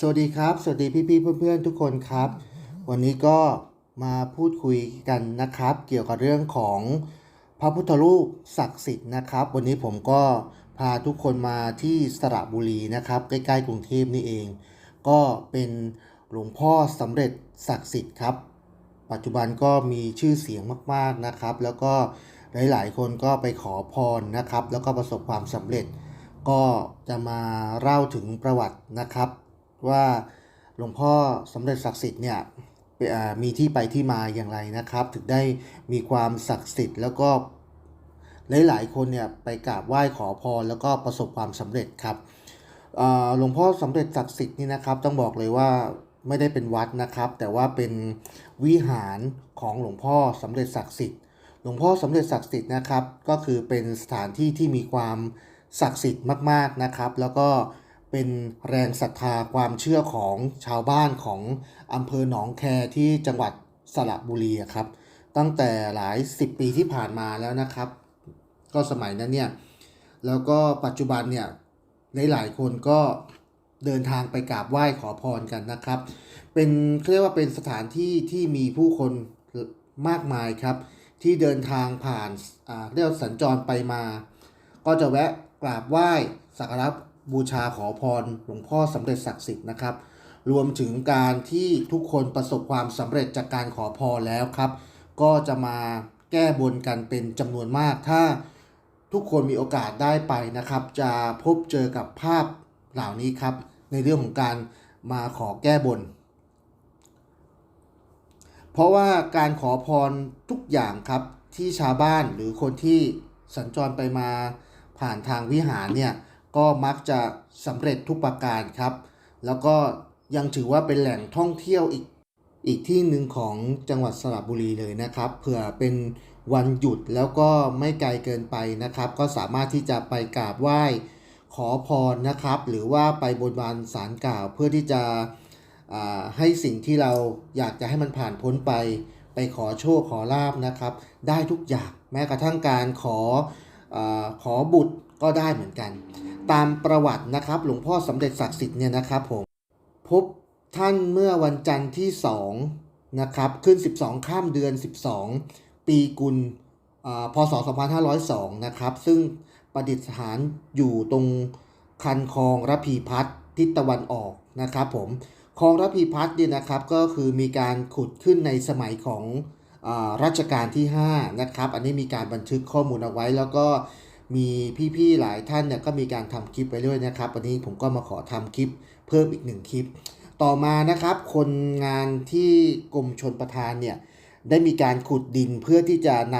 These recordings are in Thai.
สวัสดีครับ สวัสดีพี่ๆเพื่อนๆทุกคนครับ วันนี้ก็มาพูดคุยกันนะครับ เกี่ยวกับเรื่องของพระพุทธรูปศักดิ์สิทธิ์นะครับ วันนี้ผมก็พาทุกคนมาที่สระบุรีนะครับ ใกล้ๆกรุงเทพนี่เอง ก็เป็นหลวงพ่อสำเร็จศักดิ์สิทธิ์ครับ ปัจจุบันก็มีชื่อเสียงมากๆนะครับ แล้วก็หลายๆคนก็ไปขอพรนะครับ แล้วก็ประสบความสำเร็จ ก็จะมาเล่าถึงประวัตินะครับ ว่าหลวงพ่อสมเด็จศักดิ์สิทธิ์เนี่ยมีที่ไปที่มาอย่างไรนะครับ ถึงได้มีความศักดิ์สิทธิ์แล้วก็หลายๆคนเนี่ยไปกราบไหว้ขอพรแล้วก็ประสบความสำเร็จครับหลวงพ่อสมเด็จศักดิ์สิทธิ์นี่นะครับ ต้องบอกเลยว่าไม่ได้เป็นวัดนะครับ แต่ว่าเป็นวิหารของหลวงพ่อสมเด็จศักดิ์สิทธิ์หลวงพ่อสมเด็จศักดิ์สิทธิ์นะครับ ก็คือเป็นสถานที่ที่มีความศักดิ์สิทธิ์มาก ๆนะครับ แล้วก็ เป็นแรงศรัทธาความเชื่อของชาวบ้านของอำเภอหนองแคที่จังหวัดสระบุรีครับ ตั้งแต่หลายสิบปีที่ผ่านมาแล้วนะครับ ก็สมัยนั้นเนี่ยแล้วก็ปัจจุบันเนี่ยหลายๆคนก็เดินทางไปกราบไหว้ขอพรกันนะครับ เป็นเรียกว่าเป็นสถานที่ที่มีผู้คนมากมายครับ ที่เดินทางผ่านอ่าเรียกว่าสัญจรไปมา ก็จะแวะกราบไหว้สักการะ บูชาขอพรหลวงพ่อสำเร็จศักดิ์สิทธิ์นะครับ รวมถึงการที่ทุกคนประสบความสำเร็จจากการขอพรแล้วครับ ก็จะมาแก้บนกันเป็นจำนวนมาก ถ้าทุกคนมีโอกาสได้ไปนะครับ จะพบเจอกับภาพเหล่านี้ครับ ในเรื่องของการมาขอแก้บน เพราะว่าการขอพรทุกอย่างครับที่ชาวบ้านหรือคนที่สัญจรไปมาผ่านทางวิหารเนี่ย ก็มักจะสำเร็จทุกประการครับ แล้วก็ยังถือว่าเป็นแหล่งท่องเที่ยวอีกอีกที่หนึ่งของจังหวัดสระบุรีเลยนะครับ เผื่อเป็นวันหยุดแล้วก็ไม่ไกลเกินไปนะครับ ก็สามารถที่จะไปกราบไหว้ขอพรนะครับ หรือว่าไปบนบานสารกล่าวเพื่อที่จะให้สิ่งที่เราอยากจะให้มันผ่านพ้นไป ไปขอโชคขอลาบนะครับ ได้ทุกอย่างแม้กระทั่งการขออขอบุตรก็ได้เหมือนกัน ตามประวัตินะครับ หลวงพ่อสมเด็จศักดิ์สิทธิ์เนี่ยนะครับผมพบท่านเมื่อวันจันทร์ที่2นะครับขึ้น 12 ข้ามเดือน 12 ปีกุลอ่าพศ 2502 นะครับ ซึ่งประดิษฐานอยู่ตรงคันคลองระพีพัฒน์ทิศตะวันออกนะครับผมคลองระพีพัฒน์เนี่ยนะครับก็คือมีการขุดขึ้นในสมัยของอารัชกาลที่5นะครับ อันนี้มีการบันทึกข้อมูลเอาไว้แล้วก็ มีพี่ๆหลายท่านเนี่ยก็มีการทำคลิปไปด้วยนะครับ วันนี้ผมก็มาขอทำคลิปเพิ่มอีกหนึ่งคลิป ต่อมานะครับคนงานที่กรมชนประทานเนี่ยได้มีการขุดดินเพื่อที่จะน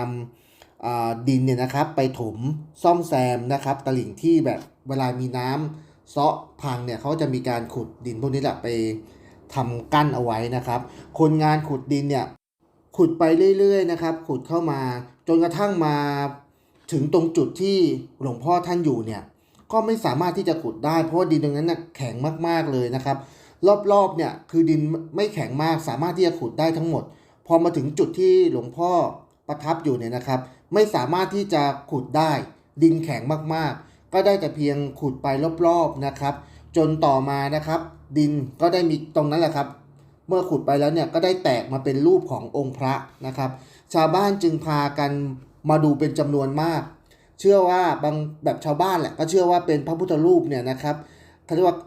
ำดินเนี่ยนะครับไปถมซ่อมแซมนะครับตลิ่งที่แบบเวลามีน้ำเซาะพังเนี่ยเขาจะมีการขุดดินพวกนี้แหละไปทำกั้นเอาไว้นะครับ คนงานขุดดินเนี่ยขุดไปเรื่อยๆนะครับ ขุดเข้ามาจนกระทั่งมา ถึงตรงจุดที่หลวงพ่อท่านอยู่เนี่ยก็ไม่สามารถที่จะขุดได้ เพราะว่าดินตรงนั้นน่ะแข็งมากๆเลยนะครับ รอบๆเนี่ยคือดินไม่แข็งมากสามารถที่จะขุดได้ทั้งหมด พอมาถึงจุดที่หลวงพ่อประทับอยู่เนี่ยนะครับ ไม่สามารถที่จะขุดได้ ดินแข็งมากๆ ก็ได้แต่เพียงขุดไปรอบๆนะครับ จนต่อมานะครับ ดินก็ได้มีตรงนั้นแหละครับ เมื่อขุดไปแล้วเนี่ยก็ได้แตกมาเป็นรูปขององค์พระนะครับ ชาวบ้านจึงพากัน มาดูเป็นจำนวนมาก เชื่อว่าบางแบบชาวบ้านแหละก็เชื่อว่าเป็นพระพุทธรูปเนี่ยนะครับเขาเรียกว่า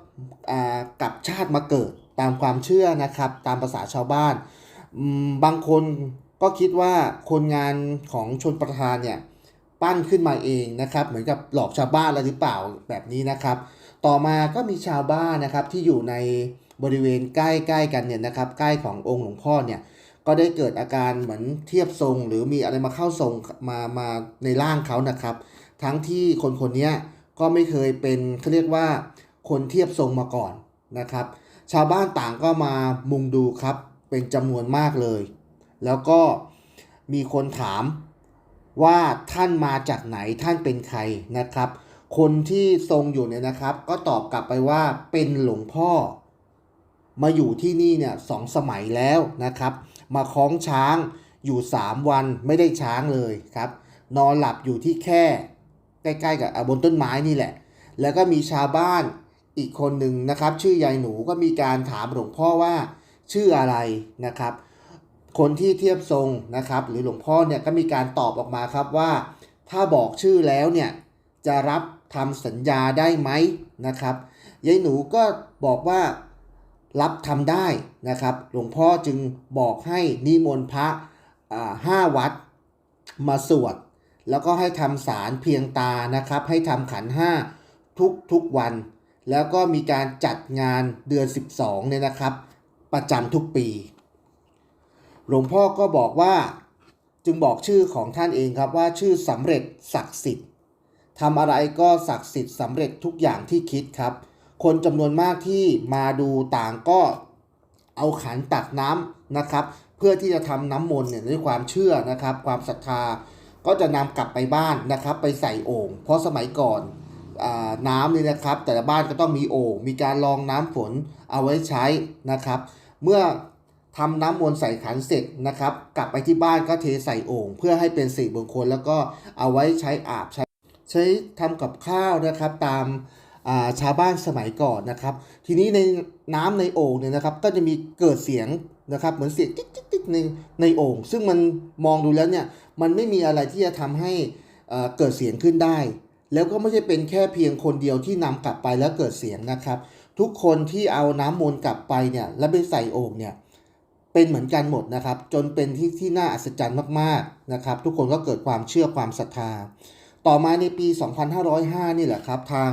กลับชาติมาเกิดตามความเชื่อนะครับตามภาษาชาวบ้าน บางคนก็คิดว่าคนงานของชนประทานเนี่ยปั้นขึ้นมาเองนะครับ เหมือนกับหลอกชาวบ้านอะไรหรือเปล่าแบบนี้นะครับ ต่อมาก็มีชาวบ้านนะครับที่อยู่ในบริเวณใกล้ๆกันเนี่ยนะครับ ใกล้ขององค์หลวงพ่อเนี่ย ก็ได้เกิดอาการเหมือนเทียบทรง หรือมีอะไรมาเข้าทรงมามาในร่างเขานะครับ ทั้งที่คนคนนี้ก็ไม่เคยเป็นเขาเรียกว่าคนเทียบทรงมาก่อนนะครับ ชาวบ้านต่างก็มามุงดูครับเป็นจำนวนมากเลย แล้วก็มีคนถามว่าท่านมาจากไหนท่านเป็นใครนะครับ คนที่ทรงอยู่เนี่ยนะครับ ก็ตอบกลับไปว่าเป็นหลวงพ่อ มาอยู่ที่นี่เนี่ยสองสมัยแล้วนะครับ มาคล้องช้างอยู่ 3 วันไม่ได้ช้างเลยครับ นอนหลับอยู่ที่แค่ใกล้ๆกับบนต้นไม้นี่แหละ แล้วก็มีชาวบ้านอีกคนหนึ่งนะครับ ชื่อยายหนูก็มีการถามหลวงพ่อว่าชื่ออะไรนะครับ คนที่เทียบทรงนะครับ หรือหลวงพ่อเนี่ยก็มีการตอบออกมาครับว่า ถ้าบอกชื่อแล้วเนี่ยจะรับทำสัญญาได้ไหมนะครับยายหนูก็บอกว่า รับทำได้นะครับ หลวงพ่อจึงบอกให้นิมนต์พระห้าวัดมาสวด แล้วก็ให้ทำสารเพียงตานะครับ ให้ทำขันห้าทุกทุกวัน แล้วก็มีการจัดงานเดือน 12เนี่ยนะครับ ประจำทุกปี หลวงพ่อก็บอกว่าจึงบอกชื่อของท่านเองครับว่าชื่อสำเร็จศักดิ์สิทธิ์ทำอะไรก็ศักดิ์สิทธิ์สำเร็จทุกอย่างที่คิดครับ คนจำนวนมากที่มาดูต่างก็เอาขันตักน้ำนะครับ เพื่อที่จะทำน้ำมนต์เนี่ยด้วยความเชื่อนะครับ ความศรัทธาก็จะนำกลับไปบ้านนะครับ ไปใส่โอ่งเพราะสมัยก่อนอน้ำเนี่ยนะครับ แต่ละบ้านก็ต้องมีโอ่งมีการรองน้ำฝนเอาไว้ใช้นะครับ เมื่อทำน้ำมนต์ใส่ขันเสร็จนะครับ กลับไปที่บ้านก็เทใส่โอ่งเพื่อให้เป็นสิริมงคลแล้วก็เอาไว้ใช้อาบใช้ ใช้ทำกับข้าวนะครับตาม ชาวบ้านสมัยก่อนนะครับ ทีนี้ในน้ำในโอ่งเนี่ยนะครับ ก็จะมีเกิดเสียงนะครับ เหมือนเสียงติ๊กติ๊กติ๊กในในโอ่งซึ่งมันมองดูแล้วเนี่ยมันไม่มีอะไรที่จะทำให้เอ่อเกิดเสียงขึ้นได้ แล้วก็ไม่ใช่เป็นแค่เพียงคนเดียวที่นำกลับไปแล้วเกิดเสียงนะครับ ทุกคนที่เอาน้ำมนต์กลับไปเนี่ยแล้วไปใส่โอ่งเนี่ยเป็นเหมือนกันหมดนะครับ จนเป็นที่ที่น่าอัศจรรย์มากๆนะครับ ทุกคนก็เกิดความเชื่อความศรัทธา ต่อมาในปี 2505 นี่แหละครับ ทาง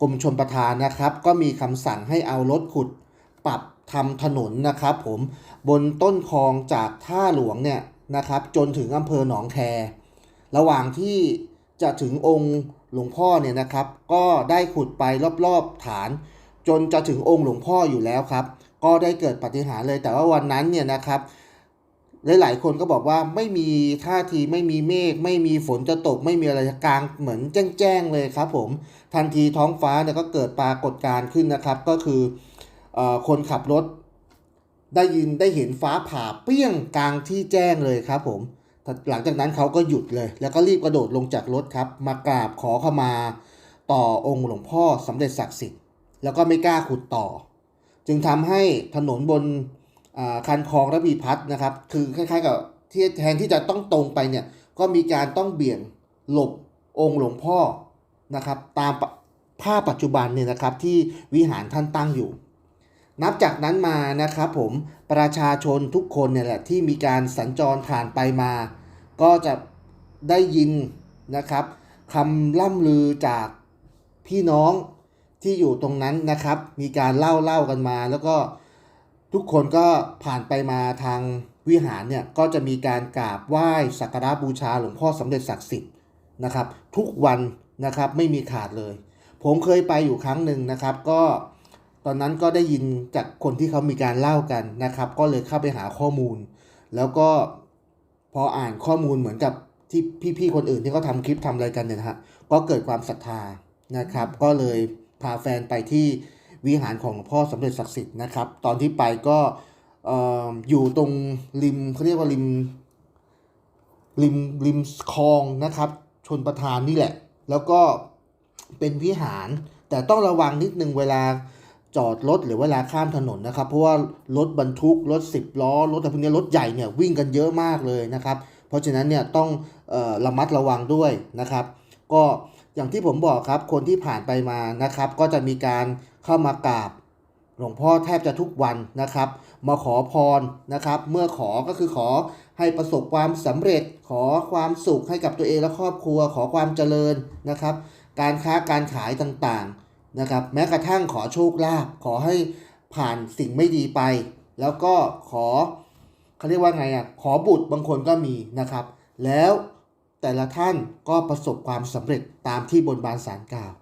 กรมชนประทานนะครับ ก็มีคำสั่งให้เอารถขุดปรับทำถนนนะครับผมบนต้นคลองจากท่าหลวงเนี่ยนะครับ จนถึงอำเภอหนองแค ระหว่างที่จะถึงองค์หลวงพ่อเนี่ยนะครับ ก็ได้ขุดไปรอบๆฐาน จนจะถึงองค์หลวงพ่ออยู่แล้วครับ ก็ได้เกิดปฏิหารเลยแต่ว่าวันนั้นเนี่ยนะครับ หลายๆคนก็บอกว่าไม่มีท่าทีไม่มีเมฆไม่มีฝนจะตก ไม่มีอะไรกลางเหมือนแจ้งๆเลยครับผมทันทีท้องฟ้าเนี่ยก็เกิดปรากฏการณ์ขึ้นนะครับ ก็คืออคนขับรถได้ยินได้เห็นฟ้าผ่าเปรี้ยงกลางที่แจ้งเลยครับผมหลังจากนั้นเขาก็หยุดเลย แล้วก็รีบกระโดดลงจากรถครับ มากราบขอขมาต่อองค์หลวงพ่อสำเร็จศักดิ์สิทธิ์แล้วก็ไม่กล้าขุดต่อ จึงทำให้ถนนบน คันคลองระพีพัฒนะครับ คือคล้ายๆกับที่แทนที่จะต้องตรงไปเนี่ย ก็มีการต้องเบี่ยงหลบองค์หลวงพ่อนะครับ ตามภาพปัจจุบันเนี่ยนะครับที่วิหารท่านตั้งอยู่ นับจากนั้นมานะครับผมประชาชนทุกคนเนี่ยแหละที่มีการสัญจรผ่านไปมา ก็จะได้ยินนะครับคำล่ำลือจากพี่น้องที่อยู่ตรงนั้นนะครับ มีการเล่าเล่ากันมาแล้วก็ ทุกคนก็ผ่านไปมาทางวิหารเนี่ยก็จะมีการกราบไหว้สักการะบูชาหลวงพ่อสมเด็จศักดิ์สิทธิ์นะครับ ทุกวันนะครับไม่มีขาดเลย ผมเคยไปอยู่ครั้งหนึ่งนะครับ ก็ตอนนั้นก็ได้ยินจากคนที่เขามีการเล่ากันนะครับ ก็เลยเข้าไปหาข้อมูล แล้วก็พออ่านข้อมูลเหมือนกับที่พี่ๆคนอื่นที่เขาทำคลิปทำอะไรกันเนี่ยนะฮะก็เกิดความศรัทธานะครับ ก็เลยพาแฟนไปที่ วิหารของหลวงพ่อสมเด็จศักดิ์สิทธิ์นะครับ ตอนที่ไปก็เอ่อยู่ตรงริมเขาเรียกว่าริมริมริมคลองนะครับ ชนประทานนี่แหละ แล้วก็เป็นวิหาร แต่ต้องระวังนิดนึงเวลาจอดรถหรือเวลาข้ามถนนนะครับ เพราะว่ารถบรรทุกรถสิบล้อรถอะไรพวกนี้รถใหญ่เนี่ยวิ่งกันเยอะมากเลยนะครับ เพราะฉะนั้นเนี่ยต้องออระมัดระวังด้วยนะครับ ก็อย่างที่ผมบอกครับคนที่ผ่านไปมานะครับ ก็จะมีการ เข้ามากราบหลวงพ่อแทบจะทุกวันนะครับ มาขอพรนะครับ เมื่อขอก็คือขอให้ประสบความสำเร็จ ขอความสุขให้กับตัวเองและครอบครัว ขอความเจริญนะครับ การค้าการขายต่างๆนะครับ แม้กระทั่งขอโชคลาภขอให้ผ่านสิ่งไม่ดีไป แล้วก็ขอเขาเรียกว่าไงอะขอบุตรบางคนก็มีนะครับ แล้วแต่ละท่านก็ประสบความสำเร็จตามที่บนบานสารกล่าว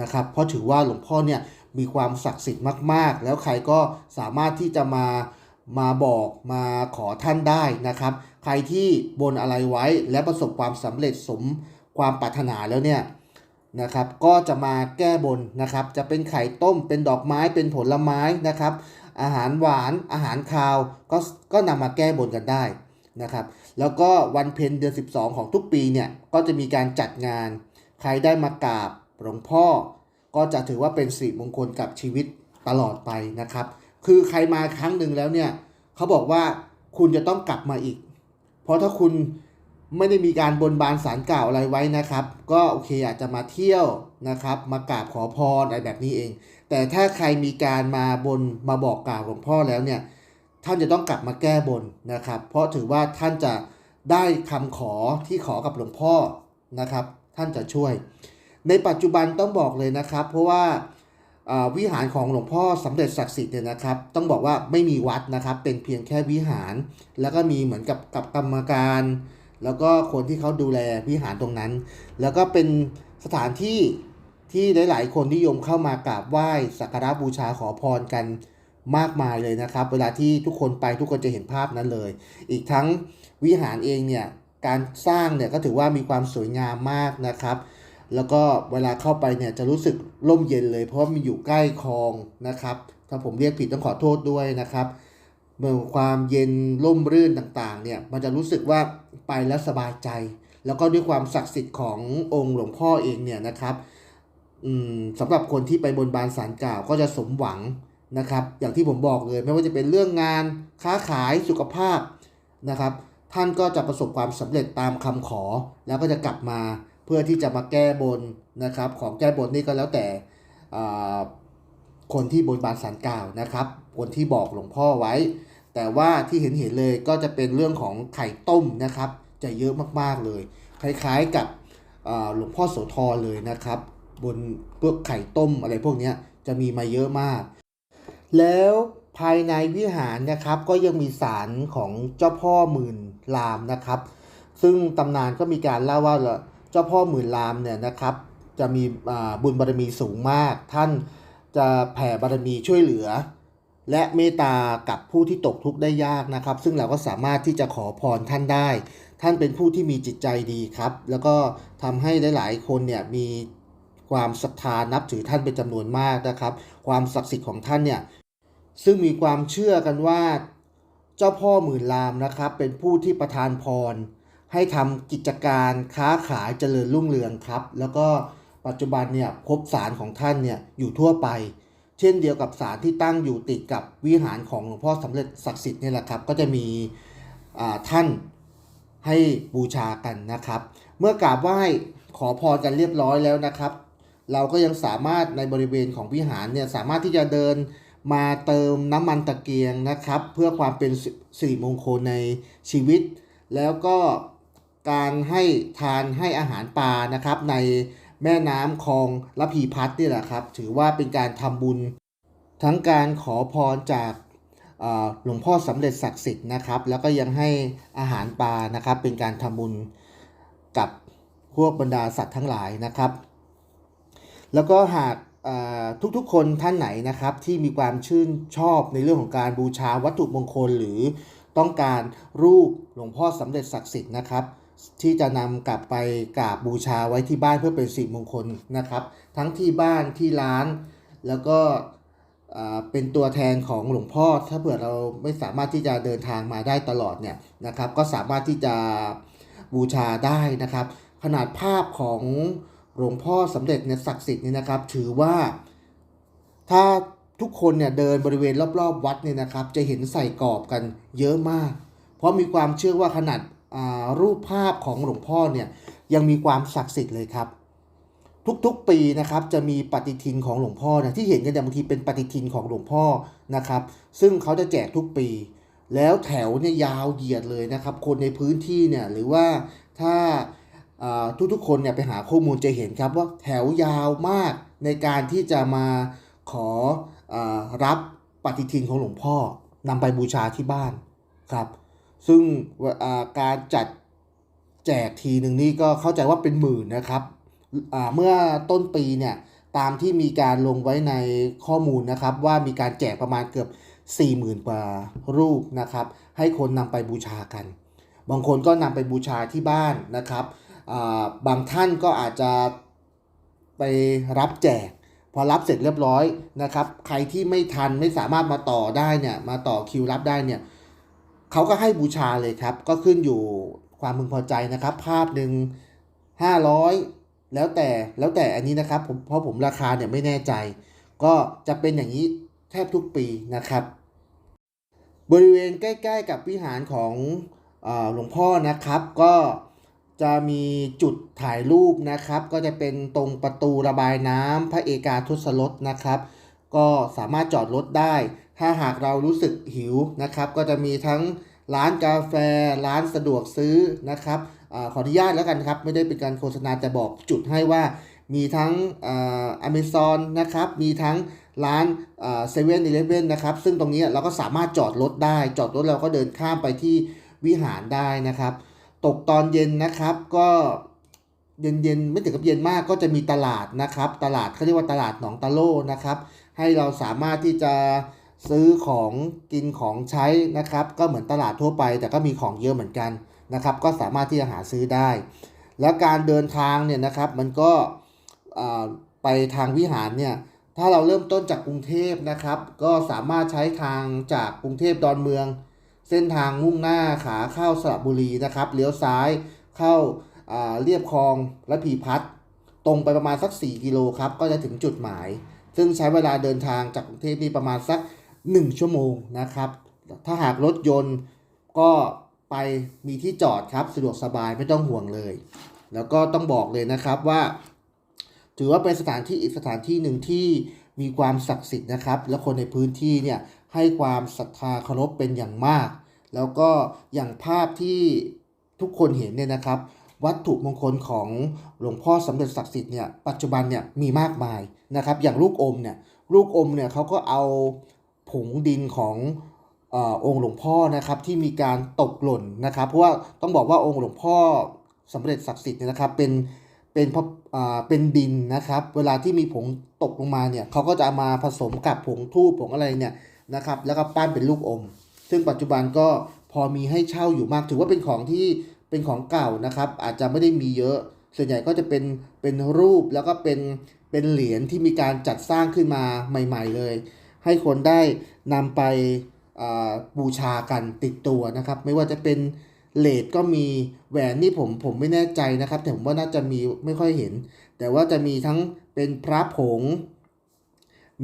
นะครับ เพราะถือว่าหลวงพ่อเนี่ย มีความศักดิ์สิทธิ์มาก ๆ แล้วใครก็สามารถที่จะมามาบอกมาขอท่านได้นะครับ ใครที่บนอะไรไว้และประสบความสำเร็จสมความปรารถนาแล้วเนี่ยนะครับ ก็จะมาแก้บนนะครับ จะเป็นไข่ต้มเป็นดอกไม้เป็นผลไม้นะครับ อาหารหวานอาหารคาวก็ก็นำมาแก้บนกันได้นะครับ แล้วก็วันเพ็ญเดือน 12 ของทุกปีเนี่ยก็จะมีการจัดงาน ใครได้มากราบหลวงพ่อ ก็จะถือว่าเป็นสิริมงคลกับชีวิตตลอดไปนะครับ คือใครมาครั้งหนึ่งแล้วเนี่ยเขาบอกว่าคุณจะต้องกลับมาอีก เพราะถ้าคุณไม่ได้มีการบนบานสารกล่าวอะไรไว้นะครับ ก็โอเคอาจจะมาเที่ยวนะครับ มากราบขอพรอะไรแบบนี้เอง แต่ถ้าใครมีการมาบนมาบอกกล่าวหลวงพ่อแล้วเนี่ยท่านจะต้องกลับมาแก้บนนะครับ เพราะถือว่าท่านจะได้คำขอที่ขอกับหลวงพ่อนะครับ ท่านจะช่วย ในปัจจุบันต้องบอกเลยนะครับ เพราะว่าวิหารของหลวงพ่อสำเร็จศักดิ์สิทธิ์เนี่ยนะครับ ต้องบอกว่าไม่มีวัดนะครับ เป็นเพียงแค่วิหาร แล้วก็มีเหมือนกับกับกรรมการ แล้วก็คนที่เขาดูแลวิหารตรงนั้น แล้วก็เป็นสถานที่ที่หลาย ๆ คนนิยมเข้ามากราบไหว้สักการะบูชาขอพรกันมากมายเลยนะครับ เวลาที่ทุกคนไปทุกคนจะเห็นภาพนั้นเลย อีกทั้งวิหารเองเนี่ยการสร้างเนี่ยก็ถือว่ามีความสวยงามมากนะครับ แล้วก็เวลาเข้าไปเนี่ยจะรู้สึกร่มเย็นเลย เพราะมันอยู่ใกล้คลองนะครับ ถ้าผมเรียกผิดต้องขอโทษด้วยนะครับเมื่อความเย็นร่มรื่นต่างๆเนี่ยมันจะรู้สึกว่าไปแล้วสบายใจ แล้วก็ด้วยความศักดิ์สิทธิ์ขององค์หลวงพ่อเองเนี่ยนะครับอืมสำหรับคนที่ไปบนบานสารกล่าวก็จะสมหวังนะครับ อย่างที่ผมบอกเลยไม่ว่าจะเป็นเรื่องงานค้าขายสุขภาพนะครับ ท่านก็จะประสบความสำเร็จตามคำขอ แล้วก็จะกลับมา พื่อที่จะมาแก้บนนะครับ ของแก้บนนี่ก็แล้วแต่คนที่บนบานสารกล่าวนะครับ คนที่บอกหลวงพ่อไว้ แต่ว่าที่เห็นเห็นเลยก็จะเป็นเรื่องของไข่ต้มนะครับ จะเยอะมากๆเลย คล้ายๆกับหลวงพ่อโสธรเลยนะครับ บนพวกไข่ต้มอะไรพวกนี้จะมีมาเยอะมาก แล้วภายในวิหารนะครับ ก็ยังมีศาลของเจ้าพ่อหมื่นลามนะครับ ซึ่งตำนานก็มีการเล่าว่า เจ้าพ่อหมื่นลามเนี่ยนะครับ จะมีบุญบารมีสูงมาก ท่านจะแผ่บารมีช่วยเหลือ และเมตตากับผู้ที่ตกทุกข์ได้ยากนะครับ ซึ่งเราก็สามารถที่จะขอพรท่านได้ ท่านเป็นผู้ที่มีจิตใจดีครับ แล้วก็ทำให้หลายๆ คนเนี่ยมีความศรัทธานับถือท่านเป็นจำนวนมากนะครับ ความศักดิ์สิทธิ์ของท่านเนี่ยซึ่งมีความเชื่อกันว่า เจ้าพ่อหมื่นลามนะครับ เป็นผู้ที่ประทานพร ให้ทำกิจการค้าขายเจริญรุ่งเรืองครับ แล้วก็ปัจจุบันเนี่ยพบสารของท่านเนี่ยอยู่ทั่วไป เช่นเดียวกับสารที่ตั้งอยู่ติดกับวิหารของหลวงพ่อสำเร็จศักดิ์สิทธิ์นี่แหละครับ ก็จะมีท่านให้บูชากันนะครับ เมื่อกราบไหว้ขอพรกันเรียบร้อยแล้วนะครับ เราก็ยังสามารถในบริเวณของวิหารเนี่ยสามารถที่จะเดินมาเติมน้ำมันตะเกียงนะครับ เพื่อความเป็นสิริมงคลในชีวิต แล้วก็ การให้ทานให้อาหารปลานะครับ ในแม่น้ำคลองระพีพัฒน์นี่แหละครับ ถือว่าเป็นการทำบุญ ทั้งการขอพรจากหลวงพ่อสำเร็จศักดิ์สิทธิ์นะครับ แล้วก็ยังให้อาหารปลานะครับ เป็นการทำบุญกับพวกบรรดาสัตว์ทั้งหลายนะครับ แล้วก็หากทุกๆคนท่านไหนนะครับ ที่มีความชื่นชอบในเรื่องของการบูชาวัตถุมงคลหรือต้องการรูปหลวงพ่อสำเร็จศักดิ์สิทธิ์นะครับ ที่จะนำกลับไปกราบบูชาไว้ที่บ้านเพื่อเป็นสิริมงคลนะครับ ทั้งที่บ้านที่ร้าน แล้วก็เป็นตัวแทนของหลวงพ่อ ถ้าเผื่อเราไม่สามารถที่จะเดินทางมาได้ตลอดเนี่ยนะครับ ก็สามารถที่จะบูชาได้นะครับ ขนาดภาพของหลวงพ่อสำเร็จเนี่ยศักดิ์สิทธิ์นี่นะครับ ถือว่าถ้าทุกคนเนี่ยเดินบริเวณรอบๆ วัดเนี่ยนะครับ จะเห็นใส่กรอบกันเยอะมาก เพราะมีความเชื่อว่าขนาด รูปภาพของหลวงพ่อเนี่ยยังมีความศักดิ์สิทธิ์เลยครับ ทุกๆปีนะครับจะมีปฏิทินของหลวงพ่อเนี่ยที่เห็นกันเนี่ยบางทีเป็นปฏิทินของหลวงพ่อนะครับ ซึ่งเขาจะแจกทุกปี แล้วแถวเนี่ยยาวเหยียดเลยนะครับ คนในพื้นที่เนี่ยหรือว่าถ้าทุกๆคนเนี่ยไปหาข้อมูลจะเห็นครับว่าแถวยาวมากในการที่จะมาขออรับปฏิทินของหลวงพ่อนำไปบูชาที่บ้านครับ ซึ่งการจัดแจกทีหนึ่งนี่ก็เข้าใจว่าเป็นหมื่นนะครับเมื่อต้นปีเนี่ยตามที่มีการลงไว้ในข้อมูลนะครับ ว่ามีการแจกประมาณเกือบ 40,000กว่ารูปนะครับ ให้คนนำไปบูชากัน บางคนก็นำไปบูชาที่บ้านนะครับบางท่านก็อาจจะไปรับแจก พอรับเสร็จเรียบร้อยนะครับ ใครที่ไม่ทันไม่สามารถมาต่อได้เนี่ยมาต่อคิวรับได้เนี่ย เขาก็ให้บูชาเลยครับ ก็ขึ้นอยู่ความพึงพอใจนะครับ ภาพหนึ่งห้าร้อยแล้วแต่แล้วแต่อันนี้นะครับผมเพราะผมราคาเนี่ยไม่แน่ใจ ก็จะเป็นอย่างนี้แทบทุกปีนะครับ บริเวณใกล้ ๆ กับวิหารของอหลวงพ่อนะครับก็จะมีจุดถ่ายรูปนะครับ ก็จะเป็นตรงประตูระบายน้ำพระเอกาทศรถนะครับ ก็สามารถจอดรถได้ ถ้าหากเรารู้สึกหิวนะครับ ก็จะมีทั้งร้านกาแฟ ร้านสะดวกซื้อนะครับอขออนุญาตแล้วกันครับ ไม่ได้เป็นการโฆษณาแต่บอกจุดให้ว่ามีทั้งอเมซอนนะครับ มีทั้งร้านเซเว่นอีเลฟเว่นนะครับ ซึ่งตรงนี้เราก็สามารถจอดรถได้ จอดรถเราก็เดินข้ามไปที่วิหารได้นะครับ ตกตอนเย็นนะครับก็เย็นเย็นไม่ถึงกับเย็นมากก็จะมีตลาดนะครับ ตลาดเขาเรียกว่าตลาดหนองตะโลนะครับ ให้เราสามารถที่จะ ซื้อของกินของใช้นะครับ ก็เหมือนตลาดทั่วไป แต่ก็มีของเยอะเหมือนกันนะครับ ก็สามารถที่จะหาซื้อได้ แล้วการเดินทางเนี่ยนะครับมันก็ไปทางวิหารเนี่ยถ้าเราเริ่มต้นจากกรุงเทพนะครับ ก็สามารถใช้ทางจากกรุงเทพดอนเมือง เส้นทางมุ่งหน้าขาเข้าสระบุรีนะครับเลี้ยวซ้ายเข้าเรียบคลองและพีพัฒน์ตรงไปประมาณสัก 4 กิโลครับ ก็จะถึงจุดหมาย ซึ่งใช้เวลาเดินทางจากกรุงเทพนี่ประมาณสัก 1 ชั่วโมงนะครับ ถ้าหากรถยนต์ก็ไปมีที่จอดครับ สะดวกสบายไม่ต้องห่วงเลย แล้วก็ต้องบอกเลยนะครับว่า ถือว่าเป็นสถานที่อีกสถานที่หนึ่งที่มีความศักดิ์สิทธิ์นะครับ และคนในพื้นที่เนี่ยให้ความศรัทธาเคารพเป็นอย่างมาก แล้วก็อย่างภาพที่ทุกคนเห็นเนี่ยนะครับ วัตถุมงคลของหลวงพ่อสมเด็จศักดิ์สิทธิ์เนี่ยปัจจุบันเนี่ยมีมากมายนะครับ อย่างลูกอมเนี่ยลูกอมเนี่ยเขาก็เอา ผงดินของอองค์หลวงพ่อนะครับที่มีการตกหล่นนะครับ เพราะว่าต้องบอกว่าองค์หลวงพ่อสมเด็จศักดิ์สิทธิ์เนี่ยนะครับเป็นเป็นพระอ่าเป็นดินนะครับ เวลาที่มีผงตกลงมาเนี่ยเขาก็จะามาผสมกับผงทูบผงอะไรเนี่ยนะครับ แล้วก็ปั้นเป็นลูกอม ซึ่งปัจจุบันก็พอมีให้เช่าอยู่มากถือว่าเป็นของที่เป็นของเก่านะครับ อาจจะไม่ได้มีเยอะ ส่วนใหญ่ก็จะเป็นเป็นรูปแล้วก็เป็นเป็นเหรียญที่มีการจัดสร้างขึ้นมาใหม่ ๆ เลย ให้คนได้นำไปบูชากันติดตัวนะครับ ไม่ว่าจะเป็นเลดก็มีแหวนนี่ผมผมไม่แน่ใจนะครับ แต่ผมว่าน่าจะมีไม่ค่อยเห็น แต่ว่าจะมีทั้งเป็นพระผง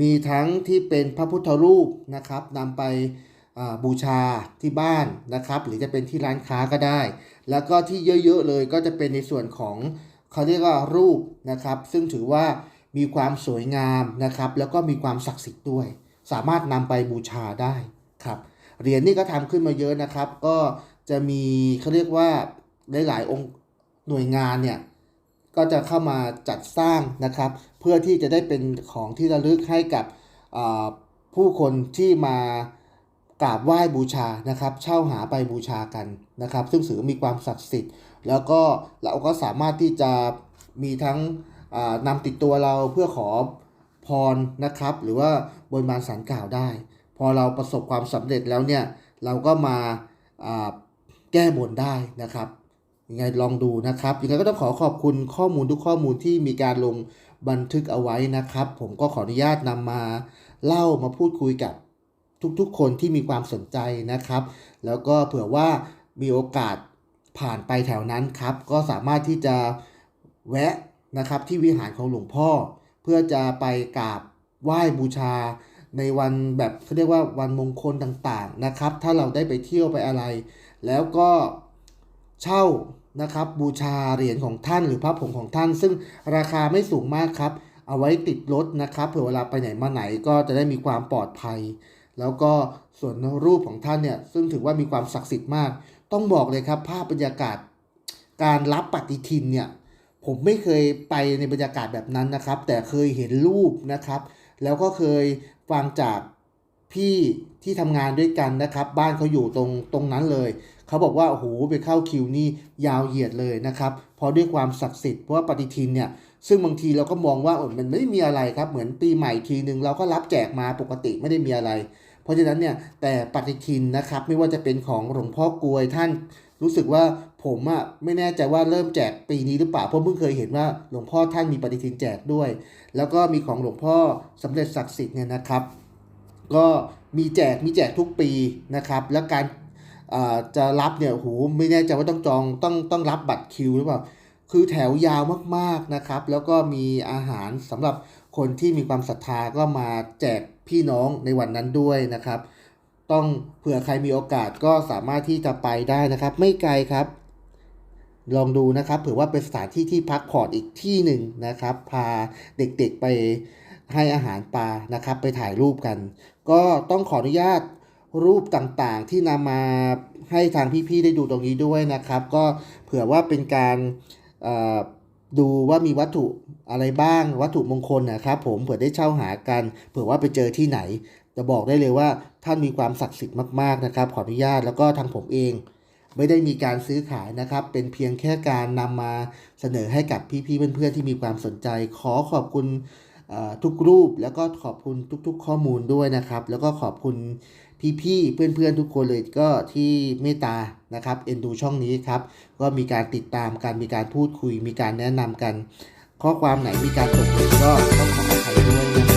มีทั้งที่เป็นพระพุทธรูปนะครับนำไปบูชาที่บ้านนะครับ หรือจะเป็นที่ร้านค้าก็ได้ แล้วก็ที่เยอะๆเลยก็จะเป็นในส่วนของเขาเรียกว่ารูปนะครับ ซึ่งถือว่ามีความสวยงามนะครับ แล้วก็มีความศักดิ์สิทธิ์ด้วย สามารถนำไปบูชาได้ครับเหรียญนี่ก็ทำขึ้นมาเยอะนะครับ ก็จะมีเขาเรียกว่าหลายๆองค์หน่วยงานเนี่ยก็จะเข้ามาจัดสร้างนะครับ เพื่อที่จะได้เป็นของที่ระลึกให้กับผู้คนที่มากราบไหว้บูชานะครับ เช่าหาไปบูชากันนะครับ ซึ่งถือมีความศักดิ์สิทธิ์ แล้วก็เราก็สามารถที่จะมีทั้งนำติดตัวเราเพื่อขอพรนะครับ หรือว่า บนบานสารกล่าวได้ พอเราประสบความสำเร็จแล้วเนี่ยเราก็มาอ่าแก้บนได้นะครับยังไงลองดูนะครับยังไงก็ต้องขอขอบคุณข้อมูลทุกข้อมูลที่มีการลงบันทึกเอาไว้นะครับ ผมก็ขออนุญาตนำมาเล่ามาพูดคุยกับทุกๆ คนที่มีความสนใจนะครับ แล้วก็เผื่อว่ามีโอกาสผ่านไปแถวนั้นครับ ก็สามารถที่จะแวะนะครับที่วิหารของหลวงพ่อ เพื่อจะไปกราบ ไหว้บูชาในวันแบบเขาเรียกว่าวันมงคลต่างๆนะครับ ถ้าเราได้ไปเที่ยวไปอะไร แล้วก็เช่านะครับบูชาเหรียญของท่านหรือพระผงของท่าน ซึ่งราคาไม่สูงมากครับ เอาไว้ติดรถนะครับเผื่อเวลาไปไหนมาไหนก็จะได้มีความปลอดภัย แล้วก็ส่วนรูปของท่านเนี่ยซึ่งถือว่ามีความศักดิ์สิทธิ์มาก ต้องบอกเลยครับภาพบรรยากาศการรับปฏิทินเนี่ยผมไม่เคยไปในบรรยากาศแบบนั้นนะครับ แต่เคยเห็นรูปนะครับ แล้วก็เคยฟังจากพี่ที่ทำงานด้วยกันนะครับ บ้านเขาอยู่ตรงตรงนั้นเลย เขาบอกว่าโอ้โหไปเข้าคิวนี่ยาวเหยียดเลยนะครับ เพราะด้วยความศักดิ์สิทธิ์เพราะว่าปฏิทินเนี่ยซึ่งบางทีเราก็มองว่าเออมันไม่มีอะไรครับ เหมือนปีใหม่ทีหนึ่งเราก็รับแจกมาปกติไม่ได้มีอะไร เพราะฉะนั้นเนี่ยแต่ปฏิทินนะครับไม่ว่าจะเป็นของหลวงพ่อกลวยท่าน รู้สึกว่าผมอะไม่แน่ใจว่าเริ่มแจกปีนี้หรือเปล่าเพราะเพิ่งเคยเห็นว่าหลวงพ่อท่านมีปฏิทินแจกด้วย แล้วก็มีของหลวงพ่อสมเด็จศักดิ์สิทธิ์เนี่ยนะครับ ก็มีแจกมีแจกทุกปีนะครับ แล้วการอ่าจะรับเนี่ยโอ้โหไม่แน่ใจว่าต้องจองต้องต้องรับบัตรคิวหรือเปล่าคือแถวยาวมากๆนะครับ แล้วก็มีอาหารสำหรับคนที่มีความศรัทธาก็มาแจกพี่น้องในวันนั้นด้วยนะครับ ต้องเผื่อใครมีโอกาสก็สามารถที่จะไปได้นะครับ ไม่ไกลครับ ลองดูนะครับเผื่อว่าเป็นสถานที่ที่พักผ่อนอีกที่หนึ่งนะครับ พาเด็กๆไปให้อาหารปลานะครับ ไปถ่ายรูปกัน ก็ต้องขออนุญาตรูปต่างๆที่นำมาให้ทางพี่ๆได้ดูตรงนี้ด้วยนะครับ ก็เผื่อว่าเป็นการดูว่ามีวัตถุอะไรบ้างวัตถุมงคลนะครับ ผมเผื่อได้เช่าหากัน เผื่อว่าไปเจอที่ไหน จะบอกได้เลยว่าท่านมีความศักดิ์สิทธิ์มากๆนะครับ ขออนุญาตแล้วก็ทางผมเอง ไม่ได้มีการซื้อขายนะครับ เป็นเพียงแค่การนำมาเสนอให้กับพี่ๆเพื่อนๆที่มีความสนใจ ขอขอบคุณทุกรูปแล้วก็ขอบคุณทุก ๆ ข้อมูลด้วยนะครับ แล้วก็ขอบคุณพี่ๆเพื่อนๆทุกคนเลยก็ที่เมตตานะครับเอ็นดูช่องนี้ครับก็มีการติดตามกันมีการพูดคุย มีการแนะนำกัน ข้อความไหนมีการตกหล่นก็ต้องขออภัยด้วย